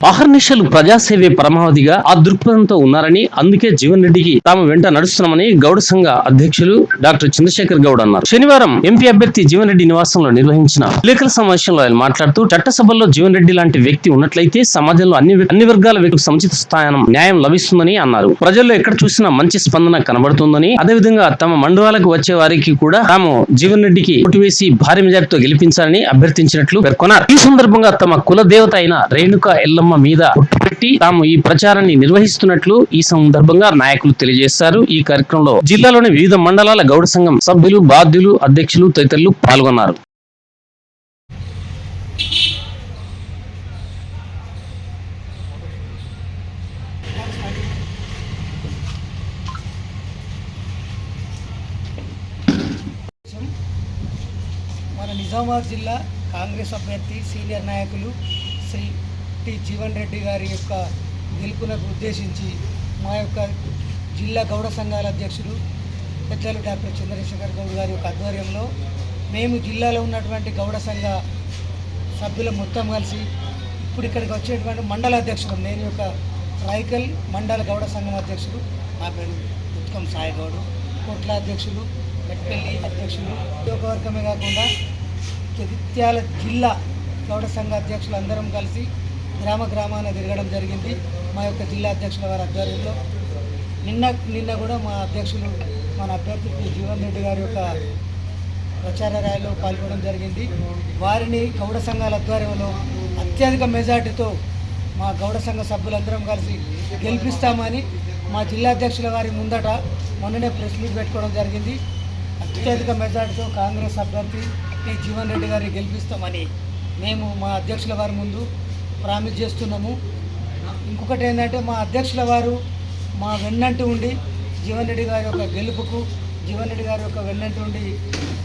అహర్నిశలు ప్రజాసేవే పరమావధిగా ఆ దృక్పథంతో ఉన్నారని అందుకే జీవన్ రెడ్డికి తాము వెంట నడుస్తున్నామని గౌడ సంఘ అధ్యక్షులు డాక్టర్ చంద్రశేఖర్ గౌడ్ అన్నారు. శనివారం ఎంపీ అభ్యర్థి జీవన్ రెడ్డి నివాసంలో నిర్వహించిన విలేకరుల సమావేశంలో ఆయన మాట్లాడుతూ చట్టసభల్లో జీవన్ రెడ్డి లాంటి వ్యక్తి ఉన్నట్లయితే సమాజంలో అన్ని అన్ని వర్గాల వ్యక్తులకు సముచిత స్థానం న్యాయం లభిస్తుందని అన్నారు. ప్రజల్లో ఎక్కడ చూసినా మంచి స్పందన కనబడుతుందని అదేవిధంగా తమ మండలాలకు వచ్చే వారికి కూడా తాము జీవన్ రెడ్డికి ఓటు వేసి భారీ మెజార్టీతో గెలిపించాలని అభ్యర్థించినట్లు పేర్కొన్నారు. ఈ సందర్భంగా తమ కుల దేవత అయిన రేణుక ఎల్లమ్మ మీద పెట్టి తాము ఈ ప్రచారాన్ని నిర్వహిస్తున్నట్లు ఈ సందర్భంగా నాయకులు తెలియజేశారు. ఈ కార్యక్రమంలో జిల్లాలోని వివిధ మండలాల గౌడ సంఘం సభ్యులు బాధ్యులు అధ్యక్షులు తదితరులు పాల్గొన్నారు. మన నిజామాబాద్ జిల్లా కాంగ్రెస్ అభ్యర్థి సీనియర్ నాయకులు శ్రీ టి జీవన్ రెడ్డి గారి యొక్క గెలుపునకు ఉద్దేశించి మా యొక్క జిల్లా గౌడ సంఘాల అధ్యక్షుడు పెద్దలు డాక్టర్ చంద్రశేఖర్ గౌడ్ గారి యొక్క ఆధ్వర్యంలో మేము జిల్లాలో ఉన్నటువంటి గౌడ సంఘ సభ్యులు మొత్తం కలిసి ఇప్పుడు ఇక్కడికి వచ్చేటువంటి మండల అధ్యక్షుడు నేను యొక్క రాయికల్ మండల గౌడ సంఘం అధ్యక్షుడు నా పేరు ఉత్తమ్ సాయిగౌడు కోట్ల అధ్యక్షులు మెట్పల్లి అధ్యక్షులు నియోజకవర్గమే కాకుండా జగిత్యాల జిల్లా గౌడ సంఘ అధ్యక్షులు అందరం కలిసి గ్రామ గ్రామాన తిరగడం జరిగింది. మా యొక్క జిల్లా అధ్యక్షుల వారి ఆధ్వర్యంలో. నిన్న నిన్న కూడా మా అధ్యక్షులు మన అభ్యర్థి జీవన్ రెడ్డి గారి యొక్క ప్రచార ర్యాలీలో పాల్గొనడం జరిగింది. వారిని గౌడ సంఘాల ఆధ్వర్యంలో అత్యధిక మెజార్టీతో మా గౌడ సంఘ సభ్యులందరం కలిసి గెలిపిస్తామని మా జిల్లా అధ్యక్షుల వారి ముందట మొన్ననే ప్రెస్ మీట్ పెట్టుకోవడం జరిగింది. అత్యధిక మెజార్టీతో కాంగ్రెస్ అభ్యర్థి టి జీవన్ రెడ్డి గారిని గెలిపిస్తామని మేము మా అధ్యక్షుల వారి ముందు ప్రామిస్ చేస్తున్నాము. ఇంకొకటి ఏంటంటే మా అధ్యక్షుల వారు మా వెన్నంటి ఉండి జీవన్ రెడ్డి గారి యొక్క గెలుపుకు జీవన్ రెడ్డి గారి యొక్క వెన్నంటి ఉండి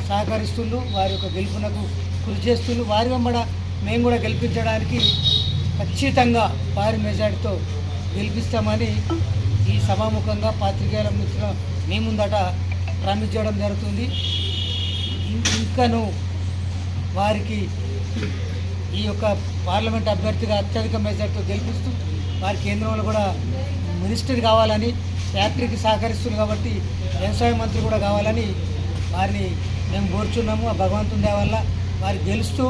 సహకరిస్తుండ్రు వారి యొక్క గెలుపునకు కృషి చేస్తుండ్రు వారి వెంబడ మేము కూడా గెలిపించడానికి ఖచ్చితంగా వారి మెజార్టీతో గెలిపిస్తామని ఈ సభాముఖంగా పాత్రికేయుల మిత్రుల మీ ముందట ప్రామిస్ చేయడం జరుగుతుంది. ఇంకను వారికి ఈ యొక్క పార్లమెంట్ అభ్యర్థిగా అత్యధిక మెజార్టీతో గెలిపిస్తూ వారి కేంద్రంలో కూడా మినిస్టర్ కావాలని ఫ్యాక్టరీకి సహకరిస్తుంది కాబట్టి వ్యవసాయ మంత్రి కూడా కావాలని వారిని మేము కోరుచున్నాము. ఆ భగవంతుని వల్ల వారు గెలుస్తూ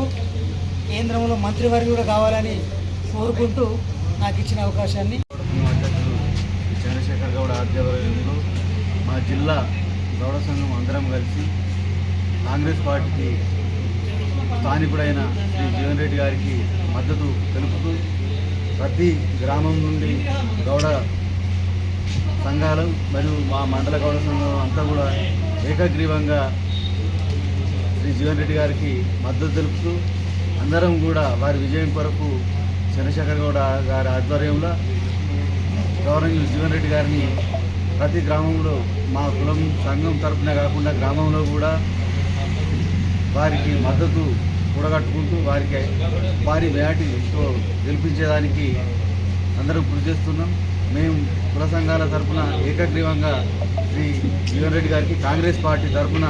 కేంద్రంలో మంత్రివారి కూడా కావాలని కోరుకుంటూ నాకు ఇచ్చిన అవకాశాన్ని. చంద్రశేఖర్ గౌడ ఆధ్వర్యంలో మా జిల్లా గౌడ సంఘం అందరం కలిసి కాంగ్రెస్ పార్టీకి స్థానికుడైన శ్రీ జీవన్ రెడ్డి గారికి మద్దతు తెలుపుతూ ప్రతి గ్రామం నుండి గౌడ సంఘాలు మరియు మా మండల గౌడ సంఘం అంతా కూడా ఏకగ్రీవంగా శ్రీ జీవన్ రెడ్డి గారికి మద్దతు తెలుపుతూ అందరం కూడా వారి విజయం కొరకు చంద్రశేఖర్ గౌడ గారి ఆధ్వర్యంలో గౌరవ జీవన్ రెడ్డి గారిని ప్రతి గ్రామంలో మా కులం సంఘం తరఫున కాకుండా గ్రామంలో కూడా వారికి మద్దతు కూడగట్టుకుంటూ వారికి వారి వేటితో గెలిపించేదానికి అందరూ కృషి చేస్తున్నాం. మేము కుల సంఘాల తరఫున ఏకగ్రీవంగా శ్రీ జీవన్ రెడ్డి గారికి కాంగ్రెస్ పార్టీ తరఫున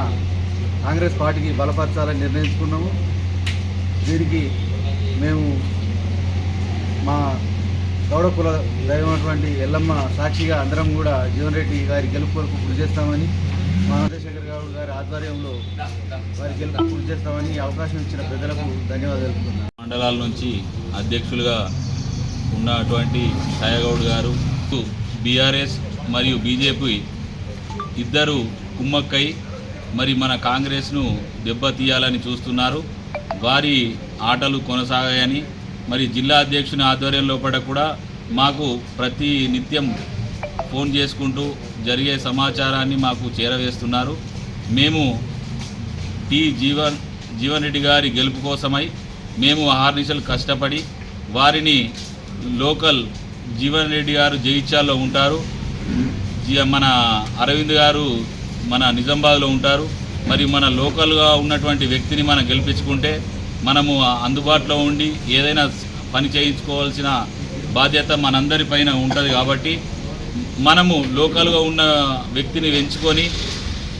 కాంగ్రెస్ పార్టీకి బలపరచాలని నిర్ణయించుకున్నాము. దీనికి మేము మా గౌడ కుల దైవమైనటువంటి ఎల్లమ్మ సాక్షిగా అందరం కూడా జీవన్ రెడ్డి గారి గెలుపు వరకు కృషి చేస్తామని మా ఆధ్వర్యంలో వారికి గెలుపు చేస్తామని అవకాశం ఇచ్చిన ప్రజలకు ధన్యవాదాలు మండలాల నుంచి అధ్యక్షులుగా ఉన్నటువంటి సాయగౌడ్ గారు బీఆర్ఎస్ మరియు బీజేపీ ఇద్దరు కుమ్మక్కై మరి మన కాంగ్రెస్ను దెబ్బతీయాలని చూస్తున్నారు. వారి ఆటలు కొనసాగాయని మరి జిల్లా అధ్యక్షుని ఆధ్వర్యం లోపల కూడా మాకు ప్రతి నిత్యం ఫోన్ చేసుకుంటూ జరిగే సమాచారాన్ని మాకు చేరవేస్తున్నారు. మేము టి జీవన్ జీవన్ రెడ్డి గారి గెలుపు కోసమై మేము ఆహార్నిశలు కష్టపడి వారిని లోకల్ జీవన్ రెడ్డి గారు జగిత్యాల్లో ఉంటారు. జీ- మన అరవింద్ గారు మన నిజామాబాద్లో ఉంటారు. మరి మన లోకల్గా ఉన్నటువంటి వ్యక్తిని మనం గెలిపించుకుంటే మనము అందుబాటులో ఉండి ఏదైనా పని చేయించుకోవాల్సిన బాధ్యత మనందరిపైన ఉంటుంది కాబట్టి మనము లోకల్గా ఉన్న వ్యక్తిని ఎంచుకొని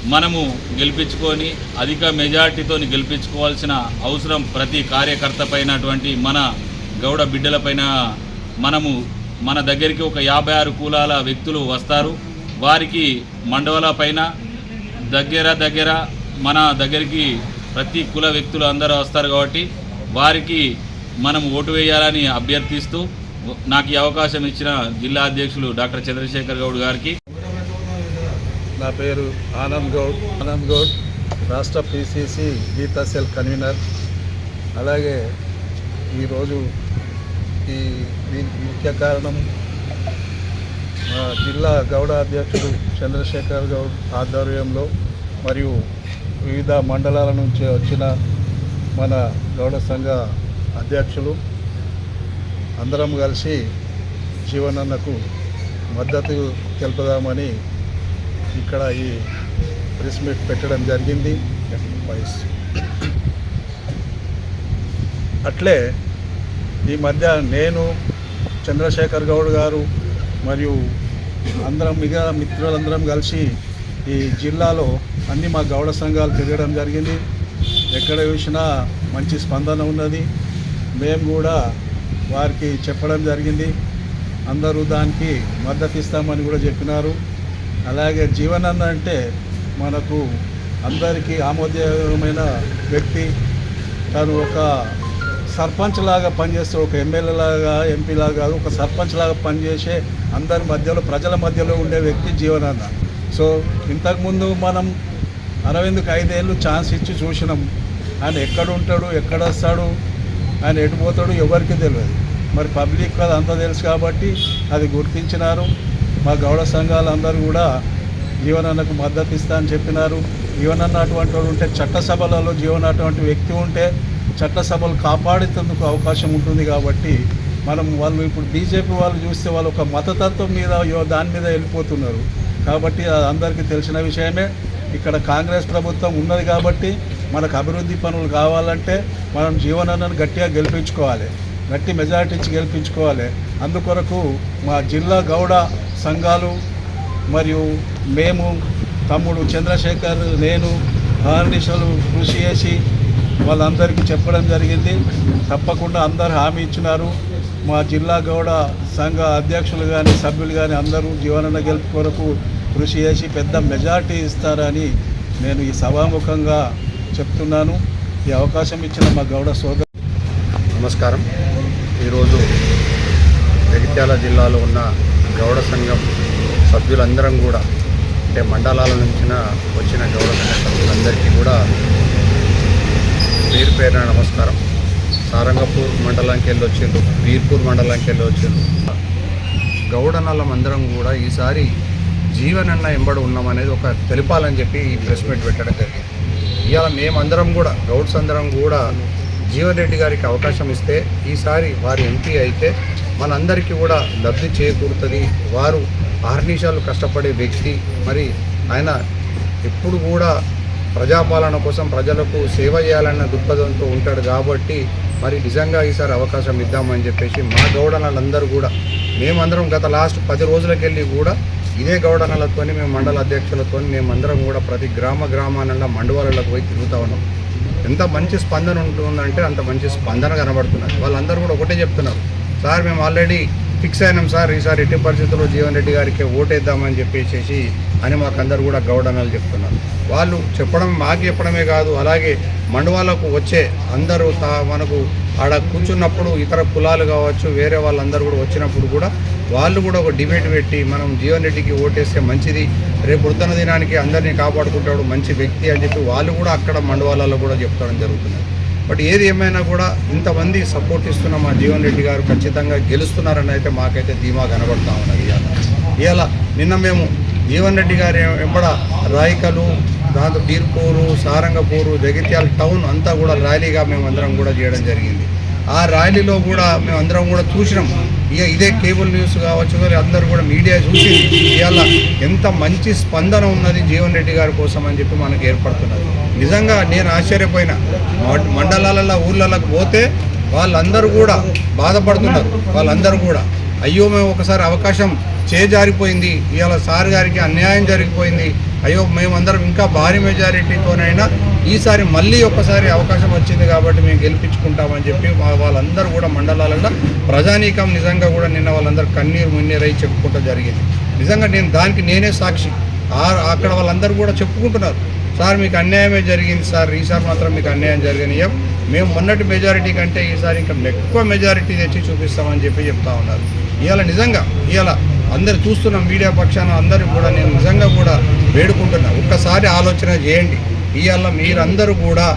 మనము గెలిపించుకొని అధిక మెజార్టీతో గెలిపించుకోవాల్సిన అవసరం ప్రతి కార్యకర్త పైనటువంటి మన గౌడ బిడ్డలపైన మనము మన దగ్గరికి ఒక యాభై ఆరు కులాల వ్యక్తులు వస్తారు. వారికి మండవల పైన దగ్గర దగ్గర మన దగ్గరికి ప్రతి కుల వ్యక్తులు అందరూ వస్తారు కాబట్టి వారికి మనం ఓటు వేయాలని అభ్యర్థిస్తూ నాకు ఈ అవకాశం ఇచ్చిన జిల్లా అధ్యక్షులు డాక్టర్ చంద్రశేఖర్ గౌడ్ గారికి నా పేరు ఆనంద్ గౌడ్. ఆనంద్ గౌడ్ రాష్ట్ర పిసిసి గీతా సెల్ కన్వీనర్. అలాగే ఈరోజు ఈ దీనికి ముఖ్య కారణం మా జిల్లా గౌడ అధ్యక్షుడు చంద్రశేఖర్ గౌడ్ ఆధ్వర్యంలో మరియు వివిధ మండలాల నుంచి వచ్చిన మన గౌడ సంఘ అధ్యక్షులు అందరం కలిసి జీవనన్నకు మద్దతు తెలుపుదామని ఇక్కడ ఈ ప్రెస్ మీట్ పెట్టడం జరిగింది. వాయిస్ అట్లే ఈ మధ్య నేను చంద్రశేఖర్ గౌడ్ గారు మరియు అందరం మిగతా మిత్రులందరం కలిసి ఈ జిల్లాలో అన్ని మా గౌడ సంఘాలు తిరగడం జరిగింది. ఎక్కడ చూసినా మంచి స్పందన ఉన్నది. మేము కూడా వారికి చెప్పడం జరిగింది. అందరూ దానికి మద్దతు ఇస్తామని కూడా చెప్పినారు. అలాగే జీవనన్న అంటే మనకు అందరికీ ఆమోదయోగమైన వ్యక్తి. తను ఒక సర్పంచ్ లాగా పనిచేస్తే ఒక ఎమ్మెల్యే లాగా ఎంపీ లాగా కాదు ఒక సర్పంచ్ లాగా పనిచేసే అందరి మధ్యలో ప్రజల మధ్యలో ఉండే వ్యక్తి జీవనన్న. సో ఇంతకుముందు మనం అరవింద్కి ఐదేళ్ళు ఛాన్స్ ఇచ్చి చూసినాం. ఆయన ఎక్కడ ఉంటాడు ఎక్కడ వస్తాడు ఆయన ఎటు పోతాడు ఎవరికి తెలియదు. మరి పబ్లిక్ అది అంతా తెలుసు కాబట్టి అది గుర్తించినారు. మా గౌడ సంఘాలు అందరూ కూడా జీవనన్నకు మద్దతు ఇస్తా అని చెప్పినారు. జీవనన్న అటువంటి వాడు ఉంటే చట్టసభలలో జీవన అటువంటి వ్యక్తి ఉంటే చట్టసభలు కాపాడేందుకు అవకాశం ఉంటుంది కాబట్టి మనం వాళ్ళు ఇప్పుడు బీజేపీ వాళ్ళు చూస్తే వాళ్ళు ఒక మతతత్వం మీద దాని మీద వెళ్ళిపోతున్నారు. కాబట్టి అది అందరికీ తెలిసిన విషయమే. ఇక్కడ కాంగ్రెస్ ప్రభుత్వం ఉన్నది కాబట్టి మనకు అభివృద్ధి పనులు కావాలంటే మనం జీవనాన్ని గట్టిగా గెలిపించుకోవాలి. గట్టి మెజారిటీ ఇచ్చి గెలిపించుకోవాలి. అందుకొరకు మా జిల్లా గౌడ సంఘాలు మరియు మేము తమ్ముడు చంద్రశేఖర్ నేను ఆర్నిషలు కృషి చేసి వాళ్ళందరికీ చెప్పడం జరిగింది. తప్పకుండా అందరు హామీ ఇచ్చినారు. మా జిల్లా గౌడ సంఘ అధ్యక్షులు కానీ సభ్యులు కానీ అందరూ జీవనన్న గెలుపు కొరకు కృషి చేసి పెద్ద మెజార్టీ ఇస్తారని నేను ఈ సభాముఖంగా చెప్తున్నాను. ఈ అవకాశం ఇచ్చిన మా గౌడ సోదరు. నమస్కారం. ఈరోజు జగిత్యాల జిల్లాలో ఉన్న గౌడ సంఘం సభ్యులందరం కూడా అంటే మండలాల నుంచిన వచ్చిన గౌడ సంఘ సభ్యులందరికీ కూడా పేరు పేరున నమస్కారం. సారంగపూర్ మండలానికి వెళ్ళి వచ్చిండ్రు వీర్పూర్ మండలానికి వెళ్ళి వచ్చిండ్రు. గౌడనలం అందరం కూడా ఈసారి జీవనన్న ఎంబడి ఉన్నామనేది ఒక తెలిపాలని చెప్పి ఈ ప్రెస్ మీట్ పెట్టడం జరిగింది. ఇవాళ మేమందరం కూడా గౌడ్స్ అందరం కూడా జీవన్ రెడ్డి గారికి అవకాశం ఇస్తే ఈసారి వారి ఎంపీ అయితే మనందరికీ కూడా లబ్ధి చేకూరుతుంది. వారు ఆర్నిషాలు కష్టపడే వ్యక్తి. మరి ఆయన ఎప్పుడు కూడా ప్రజాపాలన కోసం ప్రజలకు సేవ చేయాలన్న దృక్పథంతో ఉంటాడు కాబట్టి మరి నిజంగా ఈసారి అవకాశం ఇద్దామని చెప్పేసి మా గౌడనలందరూ కూడా మేమందరం గత లాస్ట్ పది రోజులకెళ్ళి కూడా ఇదే గౌడనలతో మేము మండల అధ్యక్షులతో మేమందరం కూడా ప్రతి గ్రామ గ్రామాలలో మండవాళ్ళకు పోయి తిరుగుతూ ఉన్నాం. ఎంత మంచి స్పందన ఉంటుందంటే అంత మంచి స్పందన కనబడుతున్నారు వాళ్ళందరూ కూడా ఒకటే చెప్తున్నారు. సార్ మేము ఆల్రెడీ ఫిక్స్ అయినాం సార్ ఈసారి ఎట్టి పరిస్థితుల్లో జీవన్ రెడ్డి గారికి ఓటేద్దామని చెప్పేసి అని మాకు అందరు కూడా గౌడనాలు చెప్తున్నారు. వాళ్ళు చెప్పడం మాకు చెప్పడమే కాదు అలాగే మండవాళ్ళకు వచ్చే అందరూ తా మనకు ఆడ కూర్చున్నప్పుడు ఇతర కులాలు కావచ్చు వేరే వాళ్ళందరూ కూడా వచ్చినప్పుడు కూడా వాళ్ళు కూడా ఒక డిబేట్ పెట్టి మనం జీవన్ రెడ్డికి ఓటేస్తే మంచిది రేపు వృద్ధన దినానికి అందరినీ కాపాడుకుంటాడు మంచి వ్యక్తి అని చెప్పి వాళ్ళు కూడా అక్కడ మండవాళ్ళలో కూడా చెప్తాడం జరుగుతుంది. బట్ ఏది ఏమైనా కూడా ఇంతమంది సపోర్ట్ ఇస్తున్న మా జీవన్ రెడ్డి గారు ఖచ్చితంగా గెలుస్తున్నారని అయితే మాకైతే ధీమా కనబడతా ఉన్నది. ఇవాళ. ఇవాళ నిన్న మేము జీవన్ రెడ్డి గారి వెంబడ రాయికలు దాంతో బీర్పూరు సారంగపూరు జగిత్యాల టౌన్ అంతా కూడా ర్యాలీగా మేము అందరం కూడా చేయడం జరిగింది. ఆ ర్యాలీలో కూడా మేము అందరం కూడా చూసినాం. ఇక ఇదే కేబుల్ న్యూస్ కావచ్చు అందరూ కూడా మీడియా చూసి ఇవాళ ఎంత మంచి స్పందన ఉన్నది జీవన్ రెడ్డి గారి కోసం అని చెప్పి మనకు ఏర్పడుతున్నది. నిజంగా నేను ఆశ్చర్యపోయినా. మండలాలలో ఊర్లలోకి పోతే వాళ్ళందరూ కూడా బాధపడుతున్నారు. వాళ్ళందరూ కూడా. అయ్యో మేము ఒకసారి అవకాశం చేజారిపోయింది ఇవాళ సార్ గారికి అన్యాయం జరిగిపోయింది. అయ్యో మేమందరం ఇంకా భారీ మెజారిటీతోనైనా ఈసారి మళ్ళీ ఒకసారి అవకాశం వచ్చింది కాబట్టి మేము గెలిపించుకుంటామని చెప్పి మా- వాళ్ళందరూ కూడా మండలాలలో ప్రజానీకం నిజంగా కూడా నిన్న వాళ్ళందరూ కన్నీరు మున్నీరై చెప్పుకుంటూ జరిగింది. నిజంగా నేను దానికి నేనే సాక్షి. ఆ- అక్కడ వాళ్ళందరూ కూడా చెప్పుకుంటున్నారు. సార్ మీకు అన్యాయమే జరిగింది సార్. ఈసారి మాత్రం మీకు అన్యాయం జరిగింది. మేము మొన్నటి మెజారిటీ కంటే ఈసారి ఇంకా ఎక్కువ మెజారిటీ తెచ్చి చూపిస్తామని చెప్పి చెప్తా ఉన్నారు. ఇవాళ నిజంగా ఇవాళ అందరు చూస్తున్న మీడియా పక్షాన అందరూ కూడా నేను నిజంగా కూడా వేడుకుంటున్నా. ఒక్కసారి ఆలోచన చేయండి. ఇవాళ మీరందరూ కూడా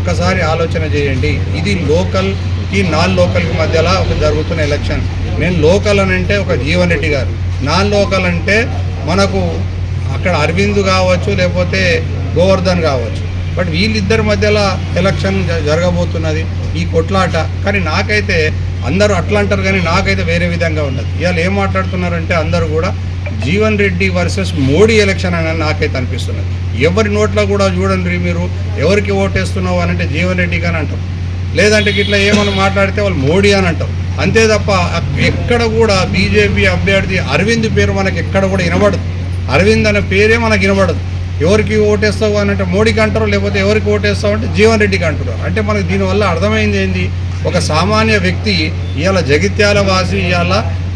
ఒక్కసారి ఆలోచన చేయండి. ఇది లోకల్కి నాన్ లోకల్కి మధ్యలో ఒక జరుగుతున్న ఎలక్షన్. నేను లోకల్ అని అంటే ఒక జీవన్ రెడ్డి గారు. నాన్ లోకల్ అంటే మనకు అక్కడ అరవింద్ కావచ్చు లేకపోతే గోవర్ధన్ కావచ్చు. బట్ వీళ్ళిద్దరి మధ్యలో ఎలక్షన్ జ- జరగబోతున్నది ఈ కొట్లాట. కానీ నాకైతే అందరూ అట్లా అంటారు కానీ నాకైతే వేరే విధంగా ఉన్నది. ఇవాళ ఏం మాట్లాడుతున్నారంటే అందరూ కూడా జీవన్ రెడ్డి వర్సెస్ మోడీ ఎలక్షన్ అని నాకైతే అనిపిస్తున్నది. ఎవరి నోట్లో కూడా చూడండి మీరు ఎవరికి ఓటేస్తున్నావు అని అంటే జీవన్ రెడ్డి అని అంటాం లేదంటే ఇట్లా ఏమైనా మాట్లాడితే వాళ్ళు మోడీ అని అంటాం అంతే తప్ప ఎక్కడ కూడా బీజేపీ అభ్యర్థి అరవింద్ పేరు మనకి ఎక్కడ కూడా వినబడదు. అరవింద్ అనే పేరే మనకు వినబడదు. ఎవరికి ఓటేస్తావు అని అంటే మోడీకి అంటారు లేకపోతే ఎవరికి ఓటేస్తావు అంటే జీవన్ రెడ్డికి అంటారు. అంటే మనకు దీనివల్ల అర్థమైంది ఏంది? ఒక సామాన్య వ్యక్తి ఇవాళ జగిత్యాల వాసి ఇవాళ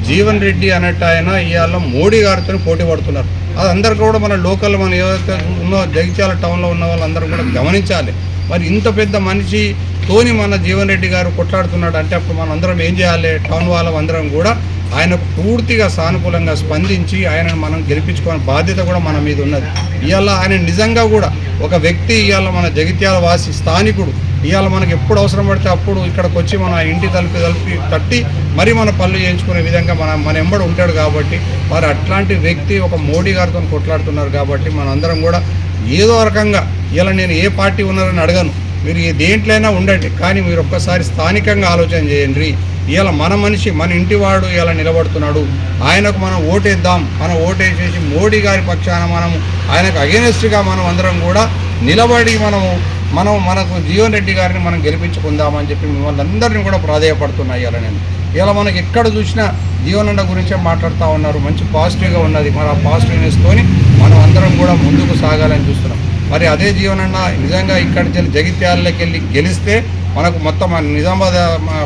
జీవన్ రెడ్డి అన్నట్టు ఆయన ఇవాళ మోడీ గారితో పోటీ పడుతున్నారు. అది అందరు కూడా మన లోకల్ మన ఏదైతే ఉన్నో జగిత్యాల టౌన్లో ఉన్న వాళ్ళందరూ కూడా గమనించాలి. మరి ఇంత పెద్ద మనిషి తోని మన జీవన్ రెడ్డి గారు కొట్లాడుతున్నాడు అంటే అప్పుడు మనం అందరం ఏం చేయాలి? టౌన్ వాళ్ళం అందరం కూడా ఆయన పూర్తిగా సానుకూలంగా స్పందించి ఆయనను మనం గెలిపించుకోవాలని బాధ్యత కూడా మన మీద ఉన్నది. ఇవాళ ఆయన నిజంగా కూడా ఒక వ్యక్తి ఇవాళ మన జగిత్యాల వాసి స్థానికుడు. ఇవాళ మనకి ఎప్పుడు అవసరం పడితే అప్పుడు ఇక్కడికి వచ్చి మన ఇంటి తలుపు తలుపి తట్టి మరి మన పనులు చేయించుకునే విధంగా మన మన ఎంబడు ఉంటాడు కాబట్టి వారు అట్లాంటి వ్యక్తి ఒక మోడీ గారితో కొట్లాడుతున్నారు కాబట్టి మనందరం కూడా ఏదో రకంగా ఇలా నేను ఏ పార్టీ ఉన్నారని అడగను. మీరు దేంట్లైనా ఉండండి. కానీ మీరు ఒక్కసారి స్థానికంగా ఆలోచన చేయండి. ఇవాళ మన మనిషి మన ఇంటివాడు ఇలా నిలబడుతున్నాడు. ఆయనకు మనం ఓటేద్దాం. మనం ఓటేసేసి మోడీ గారి పక్షాన మనం ఆయనకు అగేనెస్ట్గా మనం అందరం కూడా నిలబడి మనము మనం మనకు జీవన్ రెడ్డి గారిని మనం గెలిపించుకుందామని చెప్పి మిమ్మల్ని అందరినీ కూడా ప్రాధేయపడుతున్నాయి ఇలా నేను. ఇలా మనకి ఎక్కడ చూసినా జీవనన్న గురించే మాట్లాడుతూ ఉన్నారు. మంచి పాజిటివ్గా ఉన్నది. మరి ఆ పాజిటివ్నెస్తోని మనం అందరం కూడా ముందుకు సాగాలని చూస్తున్నాం. మరి అదే జీవనన్న నిజంగా ఇక్కడి నుంచి జగిత్యాలలోకి వెళ్ళి గెలిస్తే మనకు మొత్తం నిజామాబాద్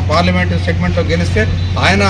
పార్లమెంట్ సెగ్మెంట్లో గెలిస్తే ఆయన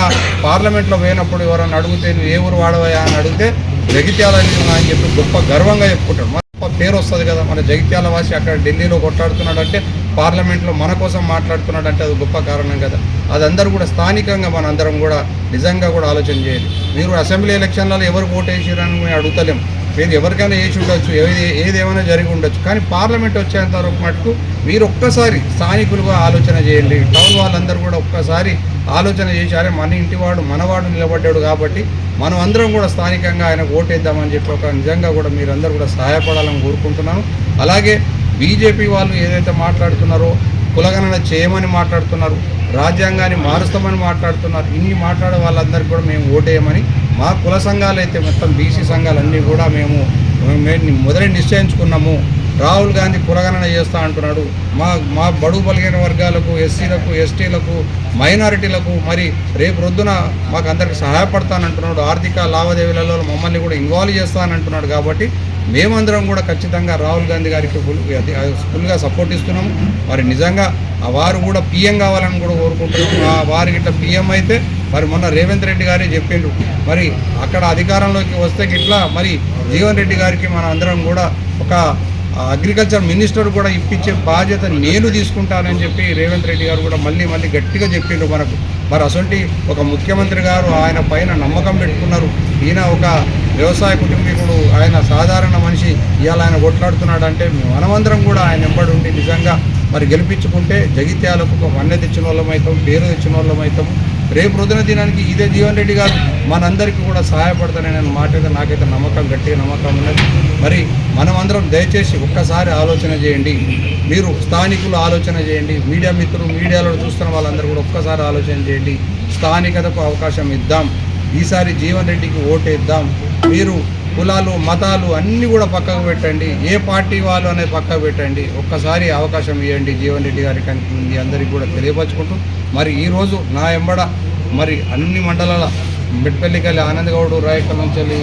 పార్లమెంట్లో పోయినప్పుడు ఎవరైనా అడిగితే నువ్వు ఏ ఊరు వాడవయా అని అడిగితే జగిత్యాల అని చెప్పి గొప్ప గర్వంగా చెప్పుకుంటాడు మన గొప్ప పేరు వస్తుంది కదా మన జగిత్యాల వాసి అక్కడ ఢిల్లీలో కొట్లాడుతున్నాడు అంటే పార్లమెంట్లో మన కోసం మాట్లాడుతున్నాడు అంటే అది గొప్ప కారణం కదా. అది అందరూ కూడా స్థానికంగా మన అందరం కూడా నిజంగా కూడా ఆలోచన చేయాలి. మీరు అసెంబ్లీ ఎలక్షన్లలో ఎవరు ఓటేసారని మేము అడుగుతలేము మీరు ఎవరికైనా వేసి ఉండొచ్చు ఏది ఏదేమైనా జరిగి ఉండొచ్చు. కానీ పార్లమెంట్ వచ్చేంత వరకు మటుకు మీరు ఒక్కసారి స్థానికులుగా ఆలోచన చేయండి. టౌన్ వాళ్ళందరూ కూడా ఒక్కసారి ఆలోచన చేసి అరే మన ఇంటివాడు మనవాడు నిలబడ్డాడు కాబట్టి మనం అందరం కూడా స్థానికంగా ఆయనకు ఓటేద్దామని చెప్పి ఒక నిజంగా కూడా మీరందరూ కూడా సహాయపడాలని కోరుకుంటున్నాను. అలాగే బీజేపీ వాళ్ళు ఏదైతే మాట్లాడుతున్నారో కులగణన చేయమని మాట్లాడుతున్నారు రాజ్యాంగాన్ని మారుస్తామని మాట్లాడుతున్నారు ఇన్ని మాట్లాడే వాళ్ళందరికీ కూడా మేము ఓటేయమని మా కుల సంఘాలు అయితే మొత్తం బీసీ సంఘాలన్నీ కూడా మేము మేము మొదటి నిశ్చయించుకున్నాము. రాహుల్ గాంధీ కులగణన చేస్తా అంటున్నాడు. మా మా బడుగు బలిగిన వర్గాలకు ఎస్సీలకు ఎస్టీలకు మైనారిటీలకు మరి రేపు రొద్దున మాకు అందరికి సహాయపడతానంటున్నాడు ఆర్థిక లావాదేవీలలో మమ్మల్ని కూడా ఇన్వాల్వ్ చేస్తానంటున్నాడు కాబట్టి మేమందరం కూడా ఖచ్చితంగా రాహుల్ గాంధీ గారికి ఫుల్ ఫుల్గా సపోర్ట్ ఇస్తున్నాము. మరి నిజంగా ఆ వారు కూడా పీఎం కావాలని కూడా కోరుకుంటున్నాము. వారికి ఇట్లా పీఎం అయితే మరి మొన్న రేవంత్ రెడ్డి గారే చెప్పిండ్రు మరి అక్కడ అధికారంలోకి వస్తే గిట్లా మరి జీవన్ రెడ్డి గారికి మన అందరం కూడా ఒక అగ్రికల్చర్ మినిస్టర్ కూడా ఇప్పించే బాధ్యత నేను తీసుకుంటానని చెప్పి రేవంత్ రెడ్డి గారు కూడా మళ్ళీ మళ్ళీ గట్టిగా చెప్పిండ్రు మనకు. మరి అసొంటి ఒక ముఖ్యమంత్రి గారు ఆయన పైన నమ్మకం పెట్టుకున్నారు. ఈయన ఒక వ్యవసాయ కుటుంబీకుడు ఆయన సాధారణ మనిషి ఇవాళ ఆయన కొట్లాడుతున్నాడు అంటే మనమందరం కూడా ఆయన వెంబడి ఉండి నిజంగా మరి గెలిపించుకుంటే జగిత్యాలకు ఒక వన్నె తెచ్చిన వాళ్ళం అవుతాం పేరు తెచ్చిన వాళ్ళం అవుతాం రేపు రోజున దినానికి ఇదే జీవన్ రెడ్డి గారు మనందరికీ కూడా సహాయపడతానని నేను మాట అయితే నాకైతే నమ్మకం గట్టిగా నమ్మకం ఉన్నది. మరి మనమందరం దయచేసి ఒక్కసారి ఆలోచన చేయండి. మీరు స్థానికులు ఆలోచన చేయండి. మీడియా మిత్రులు మీడియాలో చూస్తున్న వాళ్ళందరూ కూడా ఒక్కసారి ఆలోచన చేయండి. స్థానికతకు అవకాశం ఇద్దాం. ఈసారి జీవన్ రెడ్డికి ఓటేద్దాం మీరు కులాలు మతాలు అన్నీ కూడా పక్కకు పెట్టండి. ఏ పార్టీ వాళ్ళు అనేది పక్కకు పెట్టండి. ఒక్కసారి అవకాశం ఇవ్వండి జీవన్ రెడ్డి గారికి అని మీ అందరికీ కూడా తెలియపరచుకుంటూ మరి ఈరోజు నా ఎంబడ మరి అన్ని మండలాల మిడ్పల్లికి వెళ్ళి ఆనంద్ గౌడ్ రాయకల్ నుంచి వెళ్ళి